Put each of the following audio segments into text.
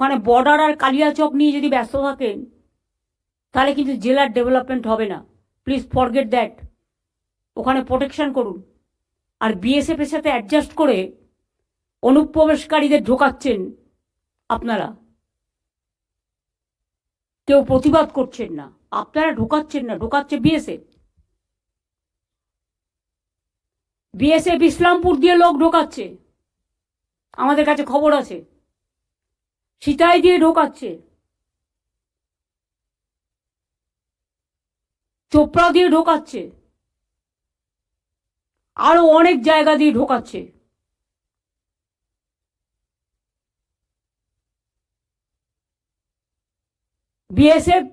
ওখানে বর্ডার আর কালিয়াচক নিয়ে যদি ব্যস্ত থাকেন, তাহলে কিন্তু জেলার ডেভেলপমেন্ট হবে না। প্লিজ ফরগেট দ্যাট ওখানে প্রোটেকশন করুন। আর বিএসএফের সাথে অ্যাডজাস্ট করে অনুপ্রবেশকারীদের ঢোকাচ্ছেন আপনারা। কেউ প্রতিবাদ করছেন না। আপনারা ঢোকাচ্ছেন না, ঢোকাচ্ছে বিএসএফ বিএসএফ ইসলামপুর দিয়ে লোক ঢোকাচ্ছে। আমাদের কাছে খবর আছে। সিতাই দিয়ে ঢোকাচ্ছে চোপড়া দিয়ে ঢোকাচ্ছে আরও অনেক জায়গা দিয়ে ঢোকাচ্ছে বিএসএফ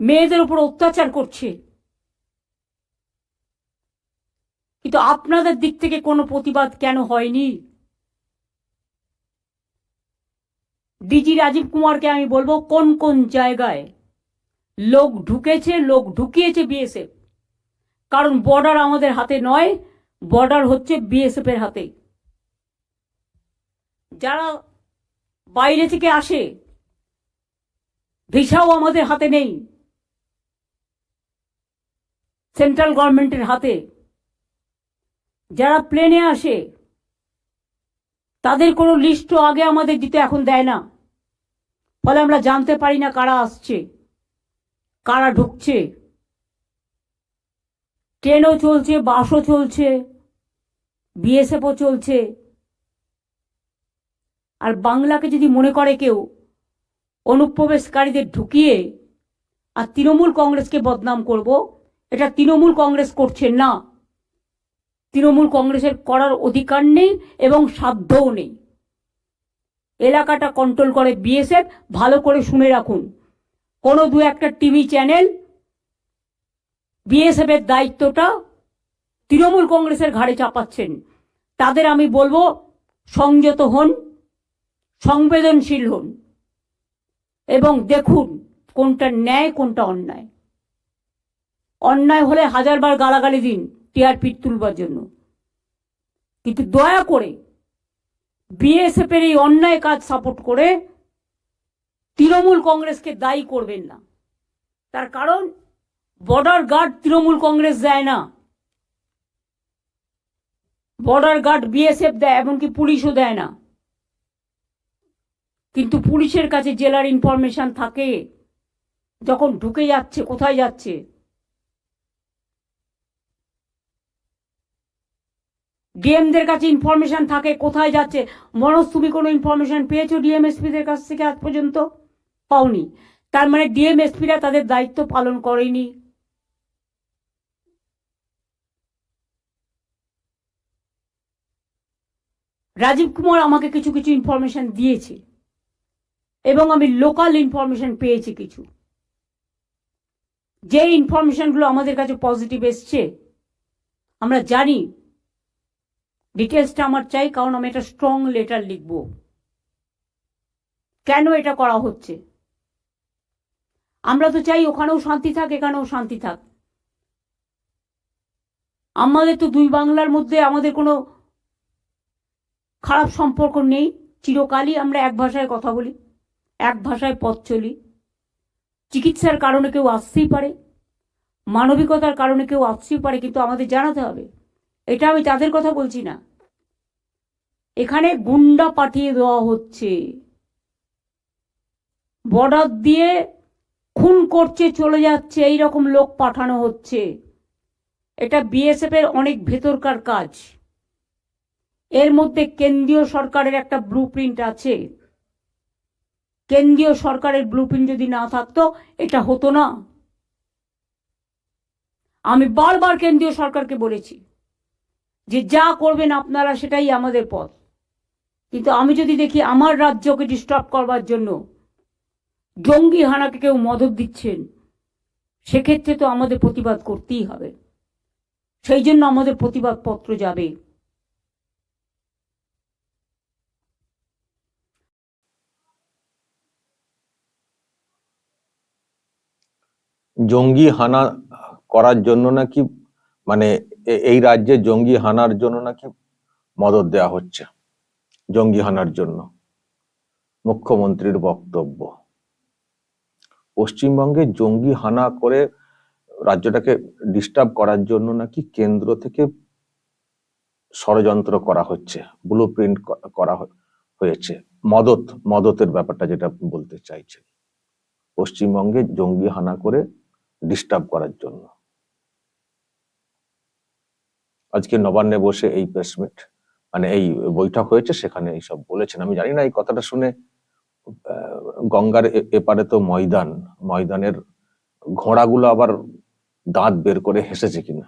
মেয়েদের উপর অত্যাচার করছে। কিন্তু আপনাদের দিক থেকে কোনো প্রতিবাদ কেন হয়নি? ডিজি রাজীব কুমারকে আমি বলব, কোন কোন জায়গায় লোক ঢুকেছে, লোক ঢুকিয়েছে বিএসএফ কারণ বর্ডার আমাদের হাতে নয় বর্ডার হচ্ছে বিএসএফ এর হাতে। যারা বাইরে থেকে আসে, ভিসাও আমাদের হাতে নেই। সেন্ট্রাল গভর্নমেন্টের হাতে। যারা প্লেনে আসে, তাদের কোনো লিস্টও আগে আমাদের দিতে এখন দেয় না। ফলে আমরা জানতে পারি না কারা আসছে, কারা ঢুকছে। ট্রেনও চলছে, বাসও চলছে, বিএসএফও চলছে। আর বাংলাকে যদি মনে করে কেউ, অনুপ্রবেশকারীদের ঢুকিয়ে আর তৃণমূল কংগ্রেসকে বদনাম করব, এটা তৃণমূল কংগ্রেস করছে না। তৃণমূল কংগ্রেসের করার অধিকার নেই এবং সাধ্যও নেই। এলাকাটা কন্ট্রোল করে বিএসএফ ভালো করে শুনে রাখুন। কোনো দু একটা টিভি চ্যানেল বিএসএফ এর দায়িত্বটা তৃণমূল কংগ্রেসের ঘাড়ে চাপাচ্ছেন। তাদের আমি বলব, সংযত হন, সংবেদনশীল হন এবং দেখুন কোনটা ন্যায়, কোনটা অন্যায়। অন্যায় হলে হাজারবার গালাগালি দিন টিআরপি তুলবার জন্য। কিন্তু দয়া করে বিএসএফ এর এই অন্যায় কাজ সাপোর্ট করে তৃণমূল কংগ্রেসকে দায়ী করবেন না। তার কারণ বর্ডার গার্ড তৃণমূল কংগ্রেস দেয় না। বর্ডার গার্ড বিএসএফ দেয়, এমনকি পুলিশও দেয় না। কিন্তু পুলিশের কাছে জেলার ইনফরমেশন থাকে, যখন ঢুকে যাচ্ছে, কোথায় যাচ্ছে। ডিএমদের কাছে ইনফরমেশন থাকে, কোথায় যাচ্ছে? মনোজ, তুমি কোনো ইনফরমেশন পেয়েছ ডিএমএসপিদের কাছ থেকে আজ পর্যন্ত? পাওনি। তার মানে ডিএমএসপিরা তাদের দায়িত্ব পালন করেনি। রাজীব কুমার আমাকে কিছু কিছু ইনফরমেশন দিয়েছে এবং আমি লোকাল ইনফরমেশন পেয়েছি কিছু। যে ইনফরমেশনগুলো আমাদের কাছে পজিটিভ এসছে, আমরা জানি ডিটেলসটা আমার চাই, কারণ আমি একটা স্ট্রং লেটার লিখব। কেন এটা করা হচ্ছে? আমরা তো চাই ওখানেও শান্তি থাক, এখানেও শান্তি থাক। আমাদের তো দুই বাংলার মধ্যে আমাদের কোনো খারাপ সম্পর্ক নেই। চিরকালই আমরা এক ভাষায় কথা বলি, এক ভাষায় পথ চলি। চিকিৎসার কারণে কেউ আসতেই পারে, মানবিকতার কারণে কেউ আসতেই পারে, কিন্তু আমাদের জানাতে হবে এটা আমি তাদের কথা বলছি না। এখানে গুন্ডা পাঠিয়ে দেওয়া হচ্ছে। বর্ডার দিয়ে খুন করছে, চলে যাচ্ছে এই রকম লোক পাঠানো হচ্ছে। এটা বিএসএফ এর অনেক ভেতরকার কাজ। এর মধ্যে কেন্দ্রীয় সরকারের একটা ব্লু আছে। কেন্দ্রীয় সরকারের ব্লু যদি না থাকতো, এটা হতো না। আমি বারবার কেন্দ্রীয় সরকারকে বলেছি। যে যা করবেন আপনারা সেটাই আমাদের পথ। কিন্তু আমি যদি দেখি আমার রাজ্যকে ডিস্টার্ব করবার জন্য জঙ্গি হানাকে কেউ মদত দিচ্ছেন, সেক্ষেত্রে তো আমাদের প্রতিবাদ করতেই হবে। সেই জন্য আমাদের প্রতিবাদ পত্র যাবে। জঙ্গি হানা করার জন্য নাকি মানে এই রাজ্যে জঙ্গি হানার জন্য নাকি মদত দেওয়া হচ্ছে? জঙ্গি হানার জন্য। মুখ্যমন্ত্রীর বক্তব্য। পশ্চিমবঙ্গে জঙ্গি হানা করে রাজ্যটাকে ডিস্টার্ব করার জন্য নাকি কেন্দ্র থেকে ষড়যন্ত্র করা হচ্ছে ব্লু প্রিন্ট করা হয়েছে। মদত, মদতের ব্যাপারটা যেটা বলতে চাইছেন। পশ্চিমবঙ্গে জঙ্গি হানা করে ডিস্টার্ব করার জন্য। আজকে নবান্নে বসে এই প্রেসমিট মানে এই বৈঠক হয়েছে, সেখানে এইসব বলেছেন। আমি জানি না, এই কথাটা শুনে গঙ্গার এপারে তো ময়দান, ময়দানের ঘোড়াগুলো আবার দাঁত বের করে হেসেছে কিনা।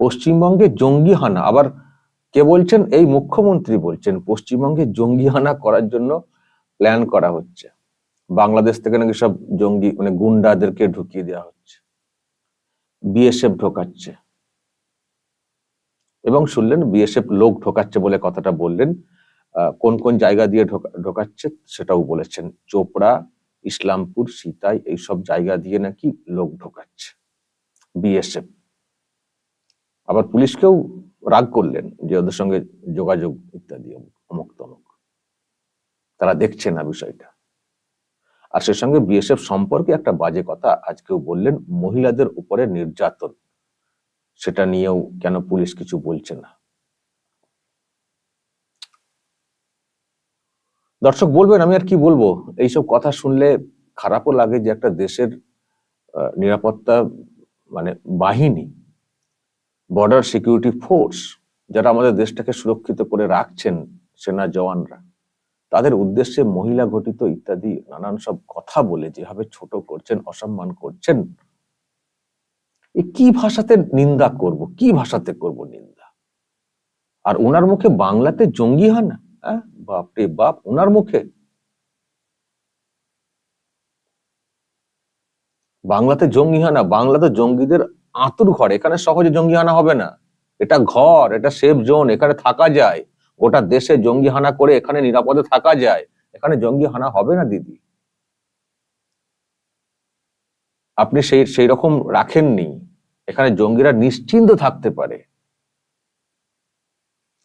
পশ্চিমবঙ্গে জঙ্গি হানা আবার কে বলছেন? এই মুখ্যমন্ত্রী বলছেন, পশ্চিমবঙ্গে জঙ্গি হানা করার জন্য প্ল্যান করা হচ্ছে। বাংলাদেশ থেকে নাকি সব জঙ্গি মানে গুন্ডাদেরকে ঢুকিয়ে দেওয়া হচ্ছে। বিএসএফ ঢোকাচ্ছে। এবং শুনলেন বিএসএফ লোক ঢোকাচ্ছে বলে কথাটা বললেন। কোন কোন জায়গা দিয়ে ঢোকাচ্ছে সেটাও বলেছেন। চোপড়া, ইসলামপুর, সীতাই এইসব জায়গা দিয়ে নাকি লোক ঢোকাচ্ছে বিএসএফ আবার পুলিশকেও রাগ করলেন যে ওদের সঙ্গে যোগাযোগ ইত্যাদি, অমুক তমুক। তারা দেখছে না বিষয়টা। আর সে সঙ্গে বিএসএফ সম্পর্কে একটা বাজে কথা আজকেও বললেন, মহিলাদের উপরে নির্যাতন। সেটা নিয়েও কেন পুলিশ কিছু বলছে না? দর্শক, বলবেন, আমি আর কি বলব? এইসব কথা শুনলে খারাপও লাগে যে একটা দেশের নিরাপত্তা মানে বাহিনী বর্ডার সিকিউরিটি ফোর্স যারা আমাদের দেশটাকে সুরক্ষিত করে রাখছেন সেনা জওয়ানরা, তাদের উদ্দেশ্যে মহিলা ঘটিত ইত্যাদি নানান সব কথা বলে যেভাবে ছোট করছেন, অসম্মান করছেন কি ভাষাতে নিন্দা করব? কি ভাষাতে করব নিন্দা? আর ওনার মুখে বাংলাতে জঙ্গি হানা হ্যাঁ বাপরে বাপ ওনার মুখে? বাংলাতে জঙ্গি হানা বাংলাতে জঙ্গিদের আতুর ঘর, এখানে সহজে জঙ্গি হানা হবে না। এটা ঘর, এটা সেফ জোন এখানে থাকা যায়। গোটা দেশে জঙ্গি হানা করে এখানে নিরাপদে থাকা যায়। এখানে জঙ্গি হানা হবে না, দিদি? আপনি সেই সেই রকম রাখেননি। এখানে জঙ্গিরা নিশ্চিন্ত থাকতে পারে।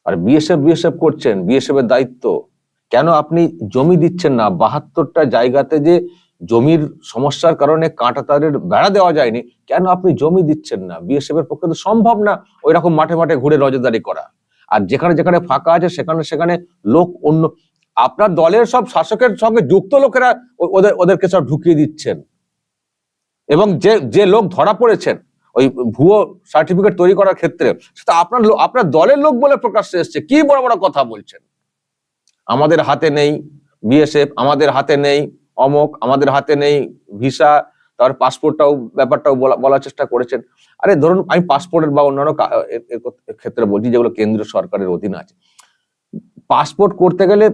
আর বিএসএফ বিএসএফ করছেন বিএসএফ এর দায়িত্ব। কেন আপনি জমি দিচ্ছেন না? বাহাত্তরটা জায়গাতে যে জমির সমস্যার কারণে কাঁটা তারের বেড়া দেওয়া যায়নি, কেন আপনি জমি দিচ্ছেন না? বিএসএফ এর পক্ষে তো সম্ভব না ওই রকম মাঠে মাঠে ঘুরে নজরদারি করা। আর যেখানে যেখানে ফাঁকা আছে, সেখানে সেখানে লোক অন্য, আপনার দলের সব শাসকের সঙ্গে যুক্ত লোকেরা ওদের, ওদেরকে সব ঢুকিয়ে দিচ্ছেন। এবং যে যে লোক ধরা পড়েছেন ওই ভুয়ো সার্টিফিকেট তৈরি করার ক্ষেত্রে সেটা আপনার আপনার দলের লোক বলে প্রকাশ্যে এসছে। কি বড় বড় কথা বলছেন? আমাদের হাতে নেই বিএসএফ আমাদের হাতে নেই অমক, আমাদের হাতে নেই ভিসা, তার পাসপোর্টটাও, ব্যাপারটাও বলা- বলার চেষ্টা করেছেন। আরে ধরুন, আমি পাসপোর্টের বা অন্যান্য ক্ষেত্রে বলছি যেগুলো কেন্দ্রীয় সরকারের অধীনে আছে। পাসপোর্ট করতে গেলে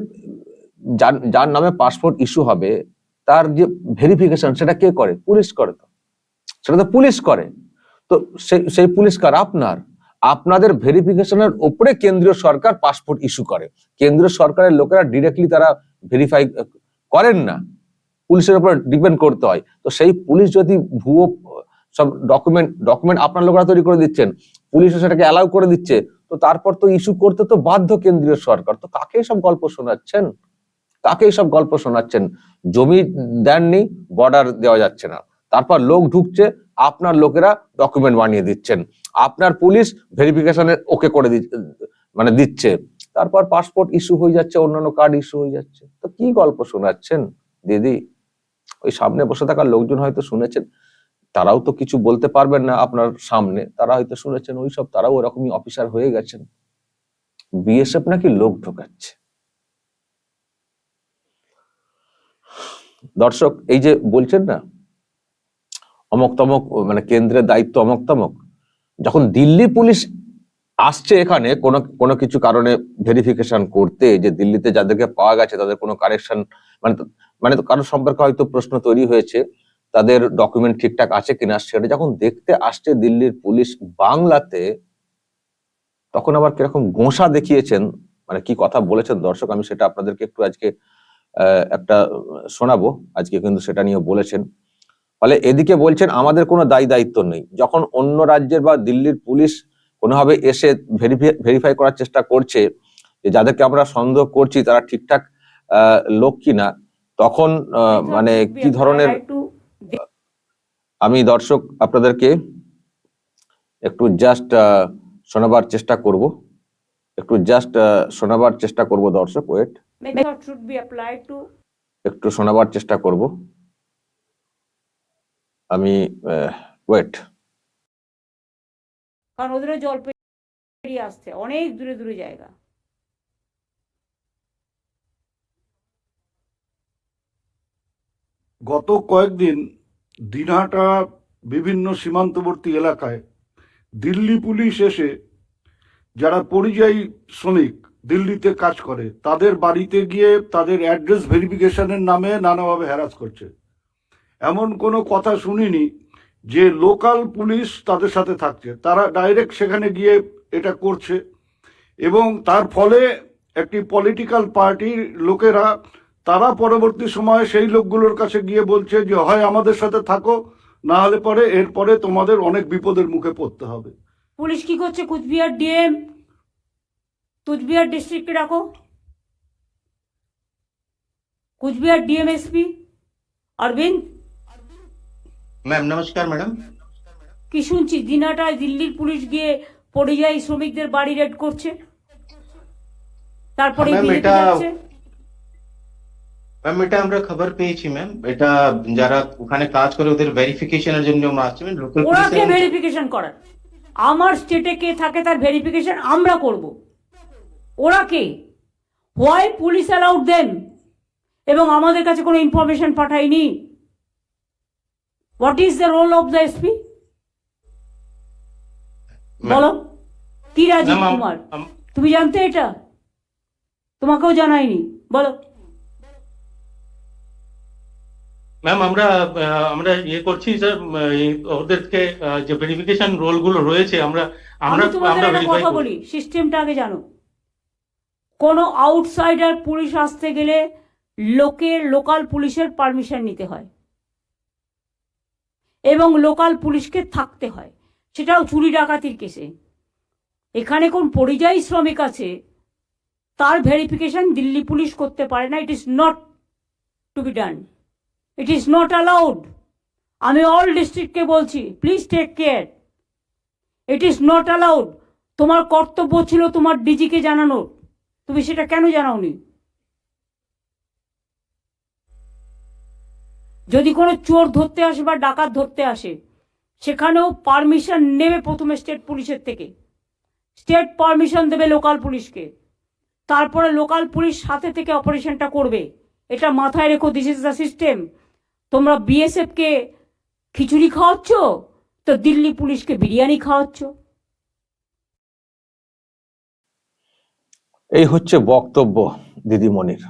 যার যার নামে পাসপোর্ট ইস্যু হবে, তার যে ভেরিফিকেশন সেটা কে করে? পুলিশ করে তো। সেটা তো পুলিশ করে। তো সেই পুলিশ কার? আপনার। আপনাদের ভেরিফিকেশনের উপরে কেন্দ্রীয় সরকার পাসপোর্ট ইস্যু করে। কেন্দ্রীয় সরকারের লোকেরা ডিরেক্টলি তারা ভেরিফাই করেন না। পুলিশের উপর ডিপেন্ড করতে হয়। তো সেই পুলিশ যদি ভুয়ো সব ডকুমেন্ট ডকুমেন্ট আপনার লোকেরা তৈরি করে দিচ্ছেন পুলিশ সেটাকে অ্যালাউ করে দিচ্ছে, তো তারপর তো ইস্যু করতে তো বাধ্য কেন্দ্রীয় সরকার। তো কাকে সব গল্প শোনাচ্ছেন? কাকে সব গল্প শোনাচ্ছেন? জমি দেননি বর্ডার দেওয়া যাচ্ছে না। তারপর লোক ঢুকছে, আপনার লোকেরা ডকুমেন্ট বানিয়ে দিচ্ছেন। আপনার পুলিশ ভেরিফিকেশনের ওকে করে মানে দিচ্ছে। তারপর পাসপোর্ট ইস্যু হয়ে যাচ্ছে, অন্যান্য কার্ড ইস্যু হয়ে যাচ্ছে। তো কি গল্প শোনাচ্ছেন, দিদি? ওই সামনে বসে থাকা লোকজন হয়তো শুনেছেন। তারাও তো কিছু বলতে পারবেন না আপনার সামনে। তারা হয়তো শুনেছেন, ওই সব তারাও ওরকমই অফিসার হয়ে গেছেন। বিএসএফ নাকি লোক ঢোকাচ্ছে? দর্শক, এই যে বলছেন না অমক তমক মানে কেন্দ্রের দায়িত্ব অমক তমক যখন দিল্লি পুলিশ আসছে এখানে, কোনো কোনো কিছু কারণে ভেরিফিকেশন করতে, যে দিল্লিতে যাদেরকে পাওয়া গেছে, তাদের কোনো কারেকশন মানে মানে কারোর সম্পর্কে হয়তো প্রশ্ন তৈরি হয়েছে, তাদের ডকুমেন্ট ঠিকঠাক আছে কিনা, সেটা যখন দেখতে আসছে দিল্লির পুলিশ বাংলাতে, তখন আবার কীরকম গোঁসা দেখিয়েছেন মানে কি কথা বলেছেন দর্শক, আমি সেটা আপনাদেরকে একটু আজকে একটা শোনাবো, আজকে কিন্তু সেটা নিয়ে বলেছেন। ফলে এদিকে বলছেন আমাদের কোনো দায়ী দায়িত্ব নেই। যখন অন্য রাজ্যের বা দিল্লির পুলিশ কোনোভাবে এসে ভেরিফাই করার চেষ্টা করছে যে যাদেরকে আমরা সন্দেহ করছি তারা ঠিকঠাক লোক কিনা তখন আহ, মানে কি ধরনের আমি দর্শক আপনাদেরকে একটু জাস্ট শোনাবার চেষ্টা করব। একটু জাস্ট শোনাবার চেষ্টা করব দর্শক ওয়েট একটু শোনাবার চেষ্টা করব। আমি ওয়েট কারণ ওদেরও জল পেরিয়ে আসছে অনেক দূরে দূরে জায়গা। গত কয়েকদিন দিনহাটা বিভিন্ন সীমান্তবর্তী এলাকায় দিল্লি পুলিশ এসে যারা পরিযায়ী শ্রমিক দিল্লিতে কাজ করে তাদের বাড়িতে গিয়ে তাদের অ্যাড্রেস ভেরিফিকেশনের নামে নানাভাবে হ্যারাস করছে। এমন কোনো কথা শুনিনি যে লোকাল পুলিশ তাদের সাথে থাকছে। তারা ডাইরেক্ট সেখানে গিয়ে এটা করছে এবং তার ফলে একটি পলিটিক্যাল পার্টির লোকেরা তারা পরবর্তী সময়ে সেই লোকগুলোর কাছে গিয়ে বলছে যে, হয় আমাদের সাথে থাকো, না হলে পরে এরপরে তোমাদের অনেক বিপদের মুখে পড়তে হবে। পুলিশ কি করছে? কুচবিহার ডিএম, কুচবিহার ডিস্ট্রিক্টে রাখো। Coochbehar DM SP Arvind ma'am নমস্কার ম্যাডাম কি শুনছি? দিনাটায় দিল্লির পুলিশ গিয়ে পরিযায়ী শ্রমিকদের বাড়ি রেড করছে। তারপরে ম্যাম এটা আমরা খবর পেয়েছি ম্যাম এটা যারা ওখানে কাজ করে ওদের ভেরিফিকেশনের জন্য আমরা আসছি লোকাল ওরা কে ভেরিফিকেশন করার আমার স্টেটে কে থাকে তার ভেরিফিকেশন আমরা করব। ওরা কে? হোয়াই পুলিশ অ্যালাউড দেন এবং আমাদের কাছে কোনো information পাঠায়নি? What is the role of the SP বলো। কি রাজীব কুমার? তুমি জানতে এটা? তোমাকেও জানায়নি বলো। ম্যাম আমরা আমরা ইয়ে করছি স্যার ওদেরকে যে ভেরিফিকেশন রোলগুলো রয়েছে আমরা আমরা আমরা ভেরিফাই কথা বলি সিস্টেমটা আগে জানো। কোনো আউটসাইডার পুলিশ আসতে গেলে লোকের লোকাল পুলিশের পারমিশন নিতে হয়। এবং লোকাল পুলিশকে থাকতে হয়। সেটাও চুরি ডাকাতির কেসে। এখানে কোন পরিযায়ী শ্রমিক আছে, তার ভেরিফিকেশন দিল্লি পুলিশ করতে পারে না। It is not to be done it is not allowed আমি অল ডিস্ট্রিক্টকে বলছি please take care it is not allowed তোমার কর্তব্য ছিল তোমার ডিজিকে জানানোর। তুমি সেটা কেন জানাওনি? যদি কোনো চোর ধরতে আসে বা ডাকাত ধরতে আসে, সেখানেও পারমিশন নেবে প্রথমে স্টেট পুলিশের থেকে। স্টেট পারমিশন দেবে লোকাল পুলিশকে। তারপরে লোকাল পুলিশ সাথে থেকে অপারেশনটা করবে। এটা মাথায় রেখো দিস ইজ দ্য সিস্টেম তোমরা বিএসএফকে খিচুড়ি খাওয়াচ্ছ, তো দিল্লি পুলিশকে বিরিয়ানি খাওয়াচ্ছ। এই হচ্ছে বক্তব্য দিদিমণির।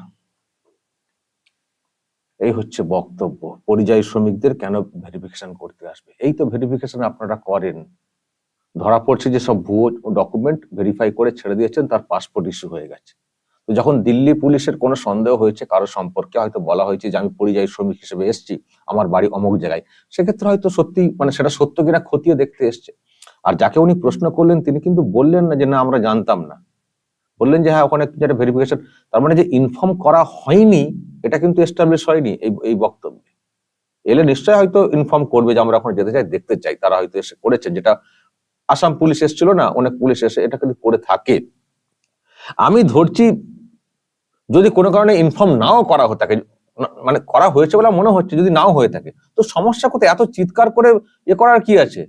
এই হচ্ছে বক্তব্য। পরিযায়ী শ্রমিকদের কেন ভেরিফিকেশন করতে আসবে? এই তো ভেরিফিকেশন আপনারা করেন। ধরা পড়ছে যে সব ভুয়ো ডকুমেন্ট ভেরিফাই করে ছেড়ে দিয়েছেন, তার পাসপোর্ট ইস্যু হয়ে গেছে। তো যখন দিল্লি পুলিশের কোনো সন্দেহ হয়েছে কারও সম্পর্কে, হয়তো বলা হয়েছে যে আমি পরিযায়ী শ্রমিক হিসেবে এসেছি, আমার বাড়ি অমুক জায়গায়। সেক্ষেত্রে হয়তো সত্যি মানে সেটা সত্য কিনা খতিয়ে দেখতে এসছে। আর যাকে উনি প্রশ্ন করলেন, তিনি কিন্তু বললেন না যে না, আমরা জানতাম না। বললেন যে হ্যাঁ ওখানে যেটা ভেরিফিকেশন তার মানে যে ইনফর্ম করা হয়নি, এটা কিন্তু এস্টাবলিশ হয়নি এই এই বক্তব্যে। এলে নিশ্চয়ই হয়তো ইনফর্ম করবে যে, আমরা ওখানে যেতে চাই, দেখতে চাই। তারা হয়তো এসে করেছেন যেটা আসাম পুলিশ এসেছিল না, অনেক পুলিশ এসে এটা কিন্তু করে থাকে। আমি ধরছি, যদি কোনো কারণে ইনফর্ম নাও করা হয়ে থাকে মানে করা হয়েছে বলে মনে হচ্ছে, যদি নাও হয়ে থাকে, তো সমস্যা কোথায়? এত চিৎকার করে ইয়ে করার কি আছে?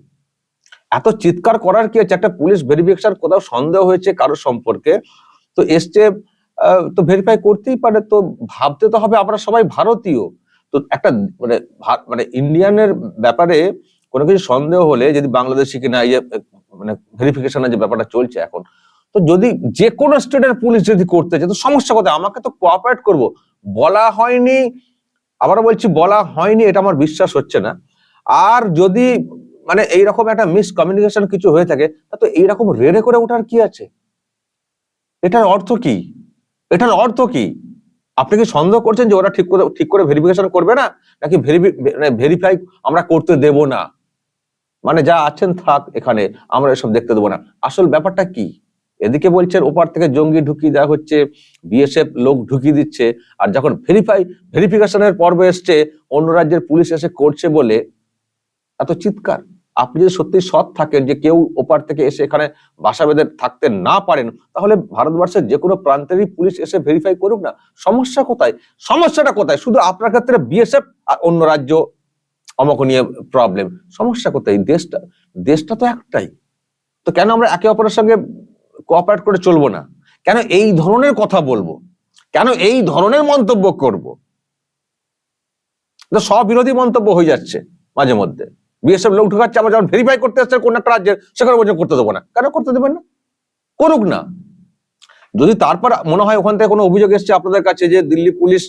এত চিৎকার করার কি আছে একটা পুলিশ ভেরিফিকেশন কোথাও সন্দেহ হয়েছে কারও সম্পর্কে? তো এসছে তো ভেরিফাই করতেই পারে, তো ভাবতে তো হবে আমরা সবাই ভারতীয়। তো একটা মানে মানে ইন্ডিয়ানের ব্যাপারে কোনো কিছু সন্দেহ হলে, যদি বাংলাদেশি কিনা ইয়ে মানে ভেরিফিকেশনের যে ব্যাপারটা চলছে এখন, তো যদি যে কোনো স্টেটের পুলিশ যদি করতে চায়, তো সমস্যা কোথায়? আমাকে তো কোঅপারেট করব। বলা হয়নি আবার বলছি বলা হয়নি, এটা আমার বিশ্বাস হচ্ছে না। আর যদি মানে এইরকম একটা মিস কমিউনিকেশন কিছু হয়ে থাকে তা তো এইরকম রেড়ে করে ওঠার কি আছে? এটার অর্থ কি? এটার অর্থ কি? আপনি কি সন্দেহ করছেন যে ওরা ঠিক করে ঠিক করে ভেরিফিকেশন করবে না? নাকি ভেরিফাই আমরা করতে দেব না? মানে যা আছেন থাক এখানে, আমরা এসব দেখতে দেবো না। আসল ব্যাপারটা কি? এদিকে বলছেন, ওপার থেকে জঙ্গি ঢুকিয়ে দেওয়া হচ্ছে বিএসএফ লোক ঢুকিয়ে দিচ্ছে, আর যখন ভেরিফাই ভেরিফিকেশনের পর্ব এসছে, অন্য রাজ্যের পুলিশ এসে করছে বলে, এত চিৎকার। আপনি যদি সত্যি সৎ থাকেন যে কেউ ওপার থেকে এসে এখানে বাসা বেঁধে থাকতে না পারেন, তাহলে ভারতবর্ষের যে কোনো প্রান্তেরই পুলিশ এসে ভেরিফাই করুক না। সমস্যা কোথায়? সমস্যাটা কোথায়? শুধু আপনার ক্ষেত্রে বিএসএফ আর অন্য রাজ্য অমক নিয়ে প্রবলেম সমস্যা কোথায়? দেশটা দেশটা তো একটাই। তো কেন আমরা একে অপরের সঙ্গে কোঅপারেট করে চলবো না? কেন এই ধরনের কথা বলব? কেন এই ধরনের মন্তব্য করব? তো স্ববিরোধী মন্তব্য হয়ে যাচ্ছে মাঝে মধ্যে। বিএসএফ লোক ঢুকাচ্ছে আমরা যখন ভেরিফাই করতে আসছে কোন একটা রাজ্যের, সেখানে বলছে করতে দেবো না। কেন করতে দেবেন না? করুক না। যদি তারপর মনে হয় ওখান থেকে কোনো অভিযোগ এসছে আপনাদের কাছে যে দিল্লি পুলিশ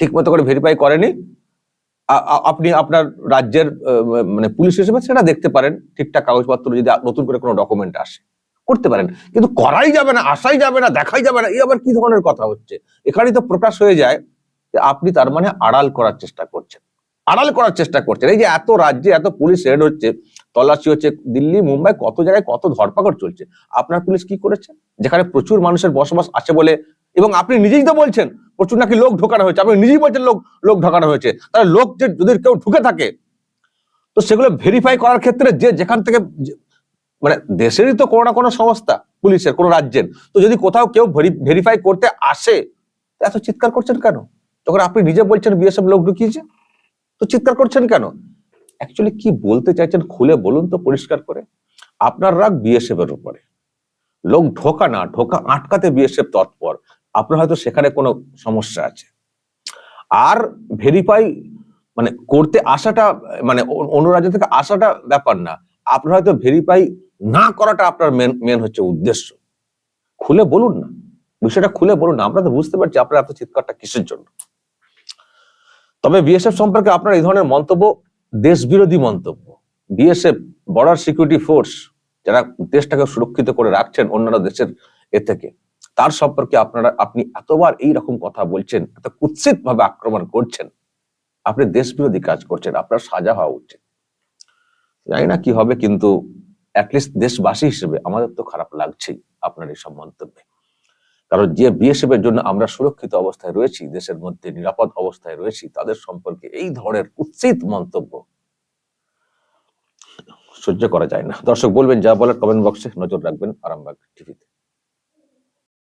ঠিক মতো করে ভেরিফাই করেনি আপনি আপনার রাজ্যের মানে পুলিশ হিসেবে সেটা দেখতে পারেন। ঠিকঠাক কাগজপত্র যদি নতুন করে কোনো ডকুমেন্ট আসে, করতে পারেন। কিন্তু করাই যাবে না আসাই যাবে না, দেখাই যাবে না, এই আবার কি ধরনের কথা হচ্ছে? এখানেই তো প্রকাশ হয়ে যায় যে আপনি তার মানে আড়াল করার চেষ্টা করছেন। আড়াল করার চেষ্টা করছেন। এই যে এত রাজ্যে এত পুলিশ রেড হচ্ছে, তল্লাশি হচ্ছে, দিল্লি, মুম্বাই কত জায়গায় কত ধরপাকড় চলছে, আপনার পুলিশ কি করেছে? যেখানে প্রচুর মানুষের বসবাস আছে বলে, এবং আপনি নিজেই তো বলছেন, প্রচুর নাকি লোক ঢোকানো হয়েছে, আপনি নিজেই বলছেন লোক লোক ঢোকানো হয়েছে, তাহলে লোক যে যদি কেউ ঢুকে থাকে, তো সেগুলো ভেরিফাই করার ক্ষেত্রে যে যেখান থেকে মানে দেশেরই তো কোনো না কোনো সংস্থা, পুলিশের, কোনো রাজ্যের, তো যদি কোথাও কেউ ভেরিফাই করতে আসে, এত চিৎকার করছেন কেন? তখন আপনি নিজে বলছেন, বিএসএফ লোক ঢুকিয়েছে? তো চিৎকার করছেন কেন? অ্যাকচুয়ালি কি বলতে চাইছেন খুলে বলুন তো পরিষ্কার করে। আপনার রাগ বিএসএফ এর উপরে। লোক ঢোকা না, ঢোকা আটকাতে বিএসএফ তৎপর। আপনার হয়তো সেখানে কোনো সমস্যা আছে। আর ভেরিফাই মানে করতে আসাটা মানে অন্য রাজ্য থেকে আসাটা ব্যাপার না। আপনার হয়তো ভেরিফাই না করাটা আপনার মেন মেন হচ্ছে উদ্দেশ্য। খুলে বলুন না। বিষয়টা খুলে বলুন না। আমরা তো বুঝতে পারছি আপনার এত চিৎকারটা কিসের জন্য। তবে বিএসএফ সম্পর্কে আপনার এই ধরনের মন্তব্য দেশ বিরোধী মন্তব্য বিএসএফ বর্ডার সিকিউরিটি ফোর্স যারা দেশটাকে সুরক্ষিত করে রাখছেন অন্যান্য দেশের এ থেকে, তার সম্পর্কে আপনারা, আপনি এতবার এই রকম কথা বলছেন, এত কুৎসিত ভাবে আক্রমণ করছেন, আপনি দেশ বিরোধী কাজ করছেন, আপনার সাজা হওয়া উচিত। জানি না কি হবে, কিন্তু অ্যাটলিস্ট দেশবাসী হিসেবে আমাদের তো খারাপ লাগছেই আপনার এই সব মন্তব্যে। কারণ যে বিএসএফ এর জন্য আমরা সুরক্ষিত অবস্থায় রয়েছি, দেশের মধ্যে নিরাপদ অবস্থায় রয়েছি, তাদের সম্পর্কে এই ধরনের উচিত মন্তব্য সহ্য করা যায় না। দর্শক, বলবেন যা বলার কমেন্ট বক্সে নজর রাখবেন আরামবাগ টিভিতে